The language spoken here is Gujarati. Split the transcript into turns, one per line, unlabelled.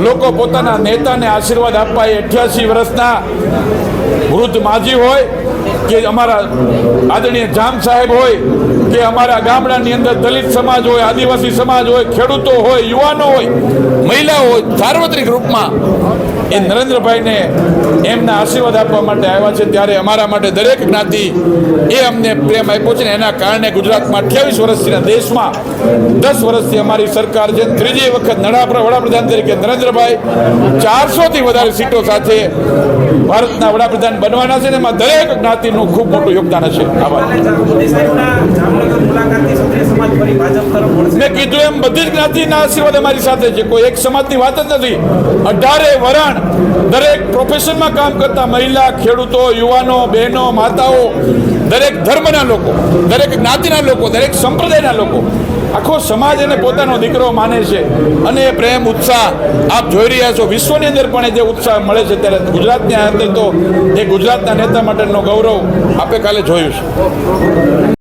લોકો પોતાના નેતાને આશીર્વાદ આપવા એ અઠ્યાસી વર્ષના વૃદ્ધ માજી હોય કે અમારા આદરણીય જામ સાહેબ હોય, કે અમારા ગામડાની અંદર દલિત સમાજ હોય, આદિવાસી સમાજ હોય, ખેડૂતો હોય, યુવાનો હોય, મહિલાઓ હોય, સાર્વત્રિક રૂપમાં એ નરેન્દ્રભાઈને એમના આશીર્વાદ આપવા માટે આવ્યા છે. ત્યારે અમારા માટે દરેક જ્ઞાતિ એ અમને પ્રેમ આપ્યો છે ને એના કારણે ગુજરાતમાં અઠ્યાવીસ વર્ષથી દેશમાં દસ વર્ષથી અમારી સરકાર છે. ત્રીજી વખત નડા વડાપ્રધાન તરીકે નરેન્દ્રભાઈ ચારસોથી વધારે સીટો સાથે ભારતના વડાપ્રધાન બનવાના છે ને એમાં દરેક જ્ઞાતિનું ખૂબ મોટું યોગદાન હશે આભાર મેં કીધું એમ બધી જ જ્ઞાતિના આશીર્વાદ અમારી સાથે છે. કોઈ એક સમાજની વાત જ નથી. અઢારે વરણ દરેક પ્રોફેશનમાં કામ કરતા મહિલા, ખેડૂતો, યુવાનો, બહેનો, માતાઓ, દરેક ધર્મના લોકો, દરેક જ્ઞાતિના લોકો, દરેક સંપ્રદાયના લોકો, આખો સમાજ એને પોતાનો દીકરો માને છે અને એ પ્રેમ, ઉત્સાહ આપ જોઈ રહ્યા છો. વિશ્વની અંદર પણ જે ઉત્સાહ મળે છે ત્યારે ગુજરાતની અંદર તો એ ગુજરાતના નેતા માટેનો ગૌરવ આપે કાલે જોયું છે.